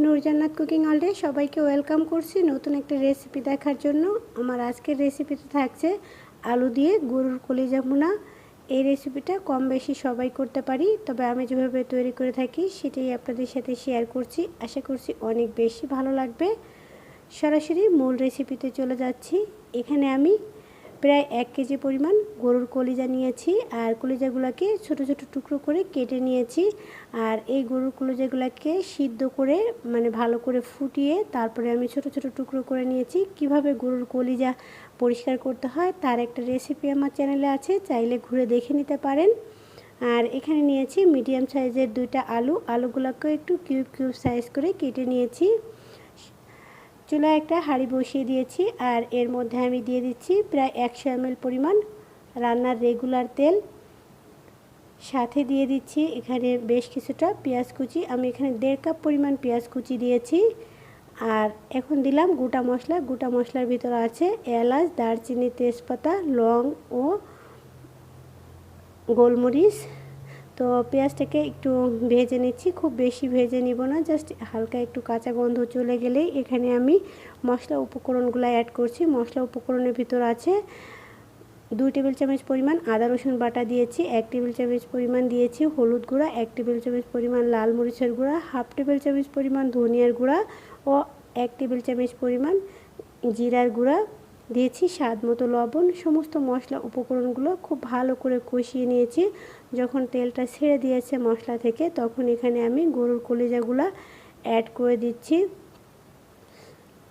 নূরজান্নাত cooking অলডে সবাইকে welcome করছি নতুন একটা রেসিপি দেখার জন্য। আমার আজকের রেসিপিতে থাকছে আলু দিয়ে গরুর কলিজা ভুনা। এই রেসিপিটা কম বেশি সবাই করতে পারি, তবে আমি যেভাবে তৈরি করে থাকি সেটাই আপনাদের সাথে শেয়ার করছি। আশা করছি অনেক বেশি ভালো লাগবে। সরাসরি মূল রেসিপিতে চলে যাচ্ছি। এখানে আমি প্রায় এক কেজি পরিমাণ গরুর কলিজা নিয়েছি আর কলিজাগুলোকে ছোট ছোট টুকরো করে কেটে নিয়েছি আর এই গরুর কলিজাগুলোকে সিদ্ধ করে মানে ভালো করে ফুটিয়ে তারপরে আমি ছোট ছোট টুকরো করে নিয়েছি। কীভাবে গরুর কলিজা পরিষ্কার করতে হয় তার একটা রেসিপি আমার চ্যানেলে আছে, চাইলে ঘুরে দেখে নিতে পারেন। আর এখানে নিয়েছি মিডিয়াম সাইজের দুইটা আলু। আলুগুলোকেও একটু কিউব কিউব সাইজ করে কেটে নিয়েছি। চুলায় একটা হাঁড়ি বসিয়ে দিয়েছি আর এর মধ্যে আমি দিয়ে দিচ্ছি প্রায় একশো এমএল পরিমাণ রান্নার রেগুলার তেল। সাথে দিয়ে দিচ্ছি এখানে বেশ কিছুটা পেঁয়াজ কুচি। আমি এখানে দেড় কাপ পরিমাণ পেঁয়াজ কুচি দিয়েছি। আর এখন দিলাম গোটা মশলা। গোটা মশলার ভিতরে আছে এলাচ, দারচিনি, তেজপাতা, লং ও গোলমরিচ। তো পেঁয়াজটাকে একটু ভেজে নিচ্ছি। খুব বেশি ভেজে নিব না, জাস্ট হালকা একটু কাঁচা গন্ধ চলে গেলেই এখানে আমি মশলা উপকরণগুলো অ্যাড করছি। মশলা উপকরণের ভিতর আছে দুই টেবিল চামচ পরিমাণ আদা, রসুন বাটা দিয়েছি, এক টেবিল চামচ পরিমাণ দিয়েছি হলুদ গুঁড়া, এক টেবিল চামচ পরিমাণ লাল মরিচের গুঁড়া, হাফ টেবিল চামচ পরিমাণ ধনিয়ার গুঁড়া ও এক টেবিল চামচ পরিমাণ জিরার গুঁড়া। দিয়েছি স্বাদ মতো লবণ, সমস্ত মশলা উপকরণগুলো খুব ভালো করে কষিয়ে নিয়েছি। যখন তেলটা ছেড়ে দিয়েছে মশলা থেকে, তখন এখানে আমি গরুর কলিজাগুলো অ্যাড করে দিচ্ছি।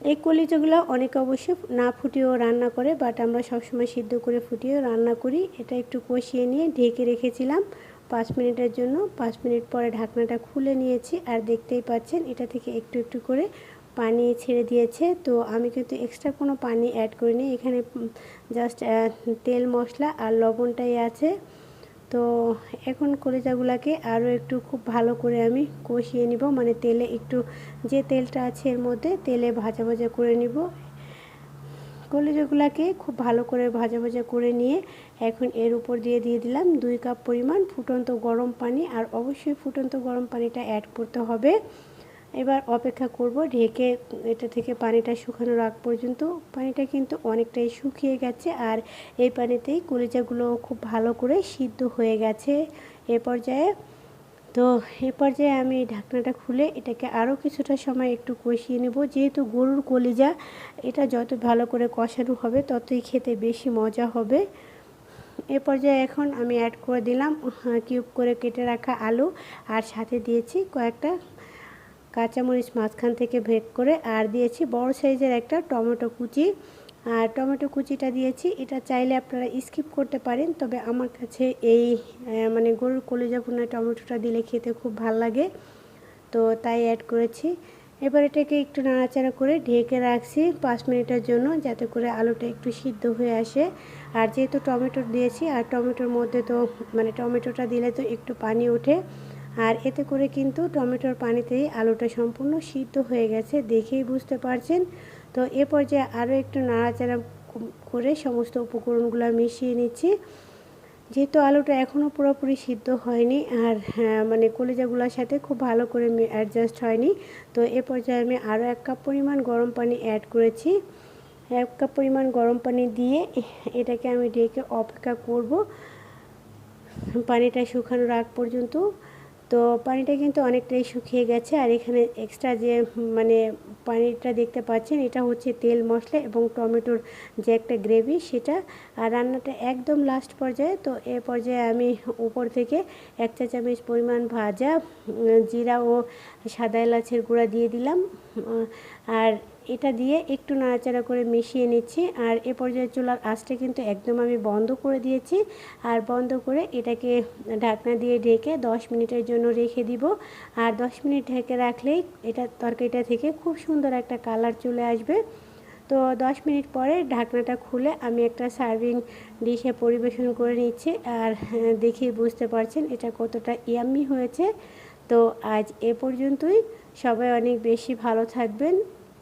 এই কলিজাগুলো অনেকে অবশ্য না ফুটিয়েও রান্না করে বাট আমরা সবসময় সিদ্ধ করে ফুটিয়েও রান্না করি। এটা একটু কষিয়ে নিয়ে ঢেকে রেখেছিলাম পাঁচ মিনিটের জন্য। পাঁচ মিনিট পরে ঢাকনাটা খুলে নিয়েছি, আর দেখতেই পাচ্ছেন এটা থেকে একটু একটু করে পানি ছেড়ে দিয়েছে। তো আমি কিন্তু এক্সট্রা কোনো পানি অ্যাড করিনি। এখানে জাস্ট তেল, মশলা আর লবণটাই আছে। তো এখন কলিজাগুলোকে আরও একটু খুব ভালো করে আমি কষিয়ে নিব। মানে তেলে একটু, যে তেলটা আছে এর মধ্যে তেলে ভাজা ভাজা করে নিব। কলিজাগুলোকে খুব ভালো করে ভাজা ভাজা করে নিয়ে এখন এর উপর দিয়ে দিয়ে দিলাম দুই কাপ পরিমাণ ফুটন্ত গরম পানি। আর অবশ্যই ফুটন্ত গরম পানিটা অ্যাড করতে হবে। এবার অপেক্ষা করব ঢেকে এটা থেকে পানিটা শুকানোর আগ পর্যন্ত। পানিটা কিন্তু অনেকটাই শুকিয়ে গেছে আর এই পানিতেই কলিজাগুলো খুব ভালো করে সিদ্ধ হয়ে গেছে এ পর্যায়ে। তো এ পর্যায়ে আমি ঢাকনাটা খুলে এটাকে আরও কিছুটা সময় একটু কষিয়ে নেব। যেহেতু গরুর কলিজা, এটা যত ভালো করে কষানো হবে ততই খেতে বেশি মজা হবে। এ পর্যায়ে এখন আমি অ্যাড করে দিলাম কিউব করে কেটে রাখা আলু আর সাথে দিয়েছি কয়েকটা কাঁচামরিচ মাঝখান থেকে ভেক করে, আর দিয়েছি বড় সাইজের একটা টমেটো কুচি। আর টমেটো কুচিটা দিয়েছি, এটা চাইলে আপনারা স্কিপ করতে পারেন, তবে আমার কাছে এই মানে গরুর কলিজা ভুনা টমেটোটা দিলে খেতে খুব ভালো লাগে। তো তাই অ্যাড করেছি। এবার এটাকে একটু নাড়াচাড়া করে ঢেকে রাখছি পাঁচ মিনিটের জন্য, যাতে করে আলুটা একটু সিদ্ধ হয়ে আসে। আর যেহেতু টমেটো দিয়েছি, আর টমেটোর মধ্যে তো মানে টমেটোটা দিলে তো একটু পানি ওঠে আর এতে করে কিন্তু টমেটোর পানিতেই আলুটা সম্পূর্ণ সিদ্ধ হয়ে গেছে দেখেই বুঝতে পারছেন। তো এ পর্যায়ে আরও একটু নাড়াচাড়া করে সমস্ত উপকরণগুলো মিশিয়ে নিচ্ছি। যেহেতু আলুটা এখনও পুরোপুরি সিদ্ধ হয়নি আর হ্যাঁ, মানে কলিজাগুলোর সাথে খুব ভালো করে অ্যাডজাস্ট হয়নি তো এ পর্যায়ে আমি আরও এক কাপ পরিমাণ গরম পানি অ্যাড করেছি। এক কাপ পরিমাণ গরম পানি দিয়ে এটাকে আমি ডেকে অপেক্ষা করব। পানিটা শুকানোর আগ পর্যন্ত। তো পানিটা কিন্তু অনেকটাই শুকিয়ে গেছে আর এখানে এক্সট্রা যে মানে পানিটা দেখতে পাচ্ছেন, এটা হচ্ছে তেল মশলা এবং টমেটোর যে একটা গ্রেভি সেটা। আর রান্নাটা একদম লাস্ট পর্যায়ে, তো এ পর্যায়ে আমি উপর থেকে এক চা চামচ পরিমাণ ভাজা জিরা ও সাদা এলাচের গুঁড়া দিয়ে দিলাম আর এটা দিয়ে একটু নাড়াচাড়া করে মিশিয়ে নিচ্ছি। আর এ পর্যায়ে চুলার আঁচটা কিন্তু একদম আমি বন্ধ করে দিয়েছি। আর বন্ধ করে এটাকে ঢাকনা দিয়ে ঢেকে 10 মিনিটের জন্য রেখে দিব। আর 10 মিনিট ঢেকে রাখলেই এটা তরকারিটা থেকে খুব সুন্দর একটা কালার চলে আসবে। তো 10 মিনিট পরে ঢাকনাটা খুলে আমি একটা সার্ভিং ডিশে পরিবেশন করে নিচ্ছি। আর দেখেই বুঝতে পারছেন এটা কতটা ইয়াম্মি হয়েছে। তো আজ এ পর্যন্তই। সবাই অনেক বেশি ভালো থাকবেন।